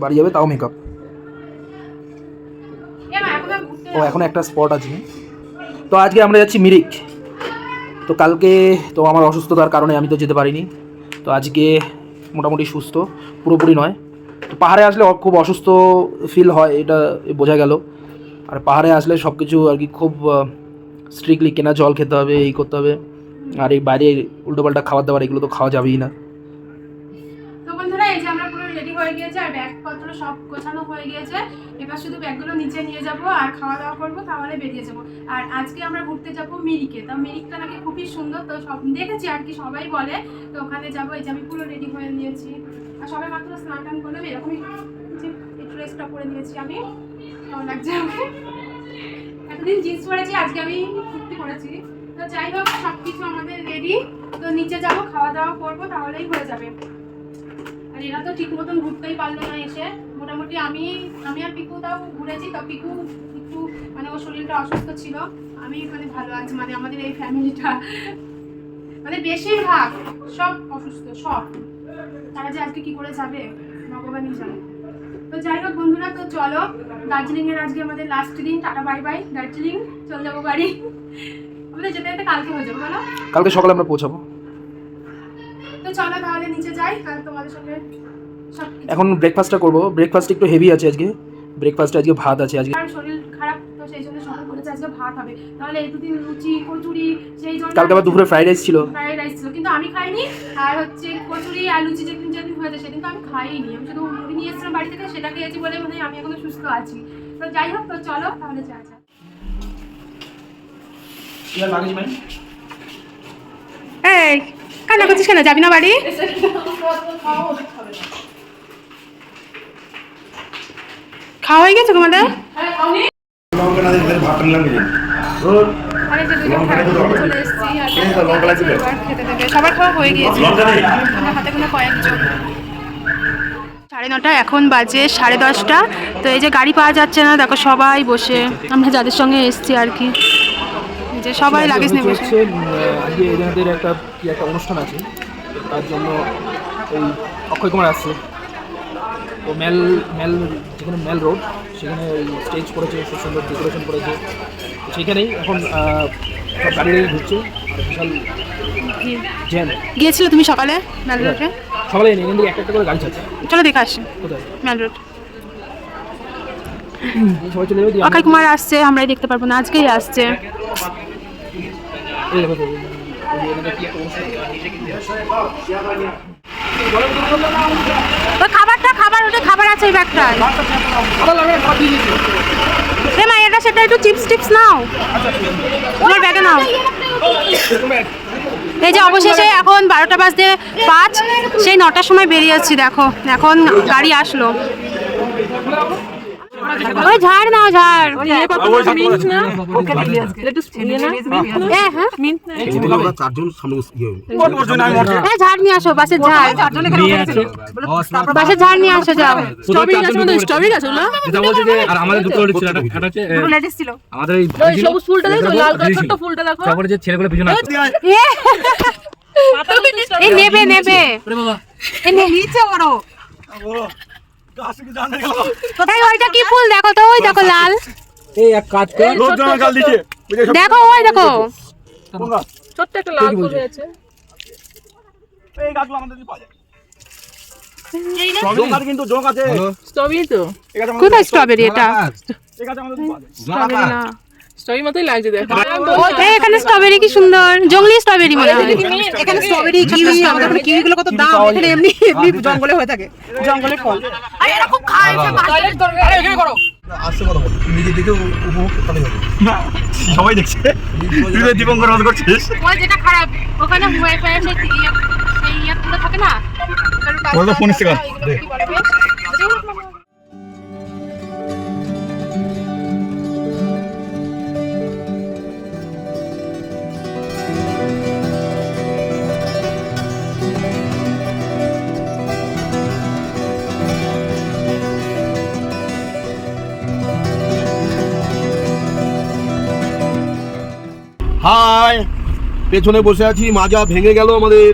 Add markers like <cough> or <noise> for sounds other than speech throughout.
বাড়ি যাবে তাও মেকআপ ও এখন একটা স্পট আছে। তো আজকে আমরা যাচ্ছি মিরিক। তো কালকে তো আমার অসুস্থতার কারণে আমি তো যেতে পারিনি। তো আজকে মোটামুটি সুস্থ পুরোপুরি নয়। তো পাহাড়ে আসলে খুব অসুস্থ ফিল হয় এটা বোঝা গেল। আর পাহাড়ে আসলে সব কিছু আর কি খুব স্ট্রিক্টলি কেনা জল খেতে হবে এই করতে হবে। আর এই বাইরে উল্টোপাল্টা খাবার দাবার এগুলো তো খাওয়া যাবেই না। ব্যাগপত্র সব গোছানো হয়ে গিয়েছে। এবার শুধু ব্যাগগুলো নিচে নিয়ে যাব আর খাওয়া দাওয়া করব, তাহলে বেরিয়ে যাব। আর আজকে আমরা ঘুরতে যাব মিরিকে। তো মিরিকটা নাকি খুবই সুন্দর, তো সব দেখেছি আর কি সবাই বলে। তো ওখানে যাব, এই যে আমি পুরো রেডি হয়ে নিয়েছি। আর সবাই মাত্র স্নান টান করলে এরকমই ড্রেসটা পরে নিয়েছি আমি। কেমন লাগছে আমাকে? এতদিন জিন্স পরেছি, আজকে আমি কুর্তি পরেছি। তো যাই হোক সব কিছু আমাদের রেডি তো নিচে যাব, খাওয়া দাওয়া করব, তাহলেই হয়ে যাবে। আর এরা তো ঠিক মতন ঘুরতেই পারল না এসে। মোটামুটি আমি আমি আর পিকু তাও ঘুরেছি, তো পিকু একটু মানে ওর শরীরটা অসুস্থ ছিল। আমি মানে ভালো আছি মানে আমাদের এই ফ্যামিলিটা। মানে বেশিরভাগ সব অসুস্থ, সব। তারা যে আজকে কি করে যাবে, ভগবানই জানে। তো যাই হোক বন্ধুরা, তো চলো দার্জিলিং এর আজকে আমাদের লাস্ট দিন, টাটা বাই বাই দার্জিলিং, চলে যাব বাড়ি। আমাদের যেতে যেতে কালকে হয়ে যাবে, বলো। কালকে সকালে আমরা পৌঁছাবো। চলো তাহলে নিচে যাই আর তোমাদের সঙ্গে এখন ব্রেকফাস্টটা করব। ব্রেকফাস্ট একটু হেভি আছে আজকে। ব্রেকফাস্টে আজকে ভাত আছে আজকে। শরীর খারাপ তো সেই জন্য সকাল করেছে আজকে ভাত হবে। তাহলে এই দুদিন লুচি কচুরি সেই জন্য কালকে আবার দুপুরে ফ্রাইড রাইস ছিল। ফ্রাইড রাইস ছিল। কিন্তু আমি খাইনি। আর হচ্ছে কচুরি আর লুচি যেদিন যেদিন হয়েছে সেদিন তো আমি খাইনি। আমি শুধু মুড়ি নিয়ে এসেছিলাম বাড়ি থেকে সেটা খেয়েছি বলে মানে আমি এখনও সুস্থ আছি। তো যাই হোক তো চলো তাহলে যা যা। এই কান্না করছিস কেন? যাবি না বাড়ি? খাওয়া হয়ে গেছে তোমাদের? সবার খাওয়া হয়ে কয়েকজন সাড়ে নটা, এখন বাজে সাড়ে দশটা। তো এই যে গাড়ি পাওয়া যাচ্ছে না, দেখো সবাই বসে। আমরা যাদের সঙ্গে এসছি আর কি। যে সবাই লাগেজ নিয়ে বসে। আজকে এজেন্টদের একটা কি একটা অনুষ্ঠান আছে তার জন্য এই অক্ষয় কুমার আসছে। তো মেল মেল যেখানে মেল রোড সেখানে স্টেজ করেছে খুব সুন্দর ডেকোরেশন করেছে। সেখানেই এখন সব গাড়ি গাড়ি ঘুরছে বিশাল জ্যাম গিয়েছিলে তুমি সকালে মেল ম্যালরোডে সকালে নেই থেকে একটা একটা করে গাড়ি চাচ্ছে চলো দেখে আসি কোথায়? যাবে দিয়ে অক্ষয় কুমার আসছে আমরাই দেখতে পারব না আজকেই আসছে। খাবারটা খাবার, ওটা খাবার আছে ওই ব্যাগটায়। এটা সেটা একটু চিপস টিপস নাও। নাও। এই যে অবশেষে এখন বারোটা বাজতে পাঁচ, সেই নটার সময় বেরিয়েছি দেখো। এখন গাড়ি আসলো। ওই ঝাড় নাও ঝাড়। হ্যাঁ? হ্যাঁ আমরা চারজন সামনে ইয়ে এই ঝাড় নিয়ে আসো বাসের ঝাড়। বাসের ঝাড় নিয়ে আসো যাও। যেটা বলছে যে আর আমাদের দুটো ছিল একটা একটা হচ্ছে এ, ছিল। আমাদের এই সবুজ ফুলটা দেখো লাল কালার ছোট ফুলটা দেখো? তারপরে যে ছেলেগুলো পিছনে আছে নেবে নেবে। এই নে- এই ওইটা কি ফুল? দেখো তো ওই দেখো লাল। এই এক কাজ কর। দেখো ওই দেখো। কিন্তু জোক আছে। কোথায় স্ট্রবেরি এটা? স্ট্রবেরি মতোই লাগছে দেখো। এখানে স্ট্রবেরি কি সুন্দর? জঙ্গলি স্ট্রবেরি মনে হয়। এখানে স্ট্রবেরি কিউই আমাদের ওখানে কিউইগুলো কত দাম এখানে এমনি এমনি জঙ্গলে হয়ে থাকে। জঙ্গলের ফল। আসছে কথা বল। নিজে দেখে উপভোগ করতে হবে। সবাই দেখছে। তুই দীপঙ্কর রদ করছিস। ওই যেটা খারাপ ওখানে ওয়াইফাই সেই ইয়ে সেই থাকে না? ফোন এসছে পেছনে বসে আছি মাজা ভেঙে গেল আমাদের।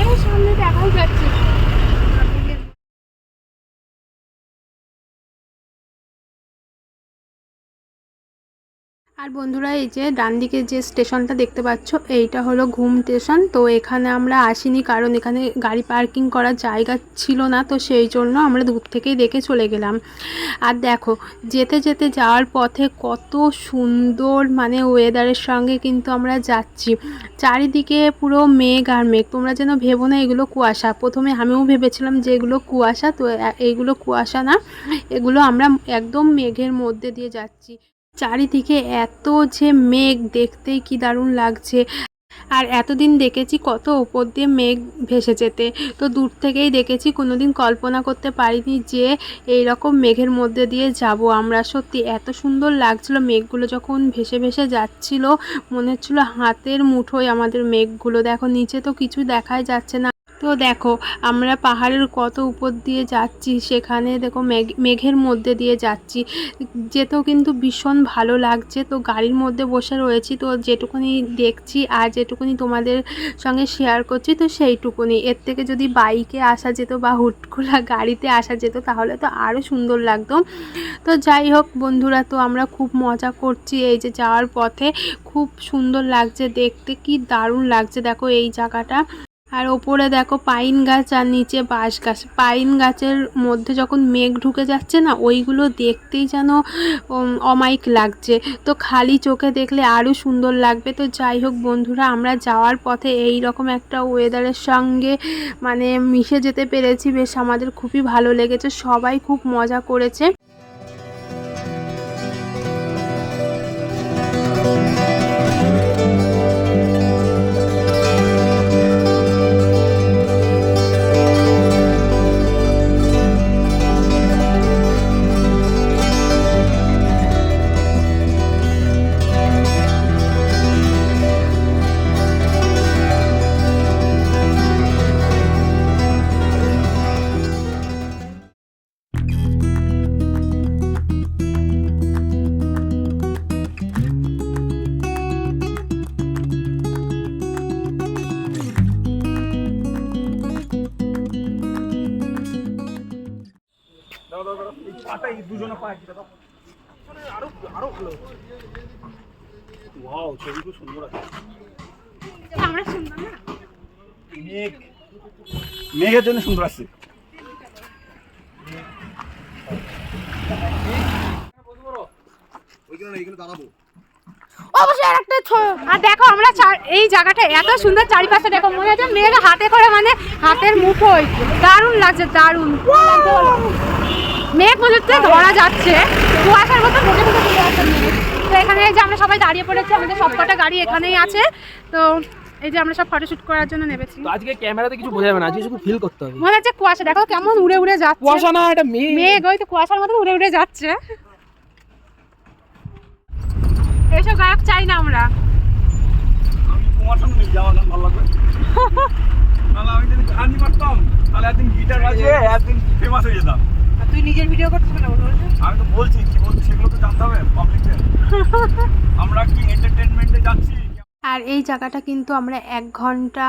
এই সামনে দেখাই যাচ্ছে আর বন্ধুরা এই যে ডান দিকে যে স্টেশনটা দেখতে পাচ্ছ, এইটা হলো ঘুম স্টেশন। তো এখানে আমরা আসিনি কারণ এখানে গাড়ি পার্কিং করার জায়গা ছিল না, তো সেই জন্য আমরা দূর থেকেই দেখে চলে গেলাম। আর দেখো, যেতে যেতে যাওয়ার পথে কত সুন্দর মানে ওয়েদারের সঙ্গে কিন্তু আমরা যাচ্ছি। চারিদিকে পুরো মেঘ আর মেঘ। তোমরা যেন ভেবো না এগুলো কুয়াশা। প্রথমে আমিও ভেবেছিলাম যে এগুলো কুয়াশা, তো এ- এইগুলো কুয়াশা না, এগুলো আমরা একদম মেঘের মধ্যে দিয়ে যাচ্ছি। চারিদিকে এত যে মেঘ দেখতেই কি দারুণ লাগছে। আর এতদিন দেখেছি কত ওপর দিয়ে মেঘ ভেসে যেতে। তো দূর থেকেই দেখেছি কোনোদিন কল্পনা করতে পারিনি যে এই রকম মেঘের মধ্যে দিয়ে যাব আমরা। সত্যি এত সুন্দর লাগছিল মেঘগুলো যখন ভেসে ভেসে যাচ্ছিল, মনে হচ্ছিল হাতের মুঠোয় আমাদের মেঘগুলো। দেখো, নিচে তো কিছু দেখাই যাচ্ছে না। তো দেখো, আমরা পাহাড়ের কত উপর দিয়ে যাচ্ছি, সেখানে দেখো মেঘ, মেঘের মধ্যে দিয়ে যাচ্ছি। যেতেও কিন্তু ভীষণ ভালো লাগছে। তো গাড়ির মধ্যে বসে রয়েছি, তো যেটুকুনি দেখছি আর যেটুকুনি তোমাদের সঙ্গে শেয়ার করছি, তো সেইটুকুনি। এর থেকে যদি বাইকে আসা যেত বা হুটখোলা গাড়িতে আসা যেত, তাহলে তো আরও সুন্দর লাগতো। তো যাই হোক বন্ধুরা, তো আমরা খুব মজা করছি এই যে যাওয়ার পথে। খুব সুন্দর লাগছে দেখতে, কি দারুণ লাগছে। দেখো এই জায়গাটা। আর ওপরে দেখো পাইন গাছ আর নিচে বাঁশ গাছ। পাইন গাছের মধ্যে যখন মেঘ ঢুকে যাচ্ছে না, ওইগুলো দেখতেই যেন অমায়িক লাগছে। তো খালি চোখে দেখলে আরও সুন্দর লাগবে। তো যাই হোক বন্ধুরা, আমরা যাওয়ার পথে এই রকম একটা ওয়েদারের সঙ্গে মানে মিশে যেতে পেরেছি। বেশ আমাদের খুবই ভালো লেগেছে। সবাই খুব মজা করেছে। আমরা সুন্দর না? মেঘ মেঘের জন্য সুন্দর অবশ্যই আর একটা আর দেখো আমরা এই জায়গাটা এত সুন্দর চারিপাশে দেখো মনে হচ্ছে মেয়েরা হাতে করে মানে হাতের মুঠোয়। দারুণ লাগছে দারুণ? মেঘ মনে ধরা যাচ্ছে। কুয়াশার মতো। তো এখানে এই যে আমরা সবাই দাঁড়িয়ে পড়েছি আমাদের সবকটা গাড়ি এখানেই আছে। তো এই যে আমরা সব ফটোশুট করার জন্য নেমেছি। তো আজকে ক্যামেরাতে কিছু বোঝা যাবে না আজকে শুধু ফিল করতে হবে। মনে হচ্ছে কুয়াশা দেখো কেমন উড়ে উড়ে যাচ্ছে। কুয়াশা না এটা মেঘ। মেঘ ওই তো কুয়াশার মতো উড়ে উড়ে যাচ্ছে। এইসব গায়ক চাই না আমরা আমি তোমার সঙ্গে যাওয়া গান ভালো লাগবে তাহলে আমি যদি গান পারতাম তাহলে একদিন গিটার বাজিয়ে একদিন ফেমাস হয়ে যেতাম আর তুই নিজের ভিডিও করছিস না বলো আমি তো বলছি কি বলছি সেগুলো তো জানতে হবে পাবলিককে <laughs> আমরা কি এন্টারটেনমেন্টে যাচ্ছি? আর এই জায়গাটা কিন্তু আমরা এক ঘণ্টা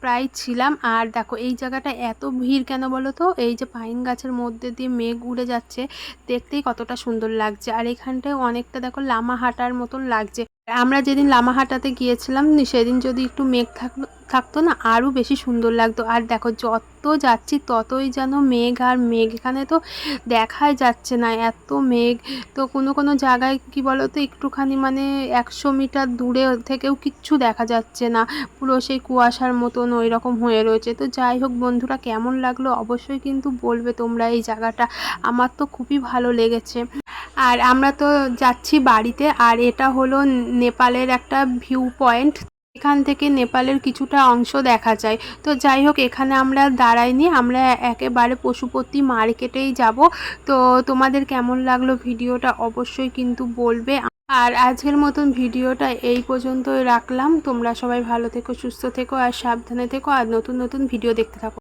প্রায় ছিলাম আর দেখো এই জায়গাটা এত ভিড় কেন বলো তো? এই যে পাইন গাছের মধ্যে দিয়ে মেঘ উড়ে যাচ্ছে দেখতেই কতটা সুন্দর লাগছে। আর এখানটায় অনেকটা দেখো লামা হাঁটার মতন লাগছে। আমরা যেদিন লামা লামাহাটাতে গিয়েছিলাম সেদিন যদি একটু মেঘ থাকল থাকতো না, আরও বেশি সুন্দর লাগতো। আর দেখো, যত যাচ্ছি ততই যেন মেঘ আর মেঘ এখানে তো দেখাই যাচ্ছে না, এত মেঘ। তো কোনো কোনো জায়গায় কি বলো তো একটুখানি মানে একশো মিটার দূরে থেকেও কিচ্ছু দেখা যাচ্ছে না। পুরো সেই কুয়াশার মতন ওই রকম হয়ে রয়েছে। তো যাই হোক বন্ধুরা, কেমন লাগল অবশ্যই কিন্তু বলবে তোমরা এই জায়গাটা। আমার তো খুবই ভালো লেগেছে। আর আমরা তো যাচ্ছি বাড়িতে, আর এটা হলো নেপালের একটা ভিউ পয়েন্ট এখান থেকে নেপালের কিছুটা অংশ দেখা যায়। তো যাই হোক, এখানে আমরা দাঁড়াইনি। আমরা একেবারে পশুপতি মার্কেটেই যাব। তো তোমাদের কেমন লাগল ভিডিওটা অবশ্যই কিন্তু বলবে। আর আজকের মতন ভিডিওটা এই পর্যন্তই রাখলাম। তোমরা সবাই ভালো থেকো, সুস্থ থেকো, আর সাবধানে থেকো, আর নতুন নতুন ভিডিও দেখতে থাকো।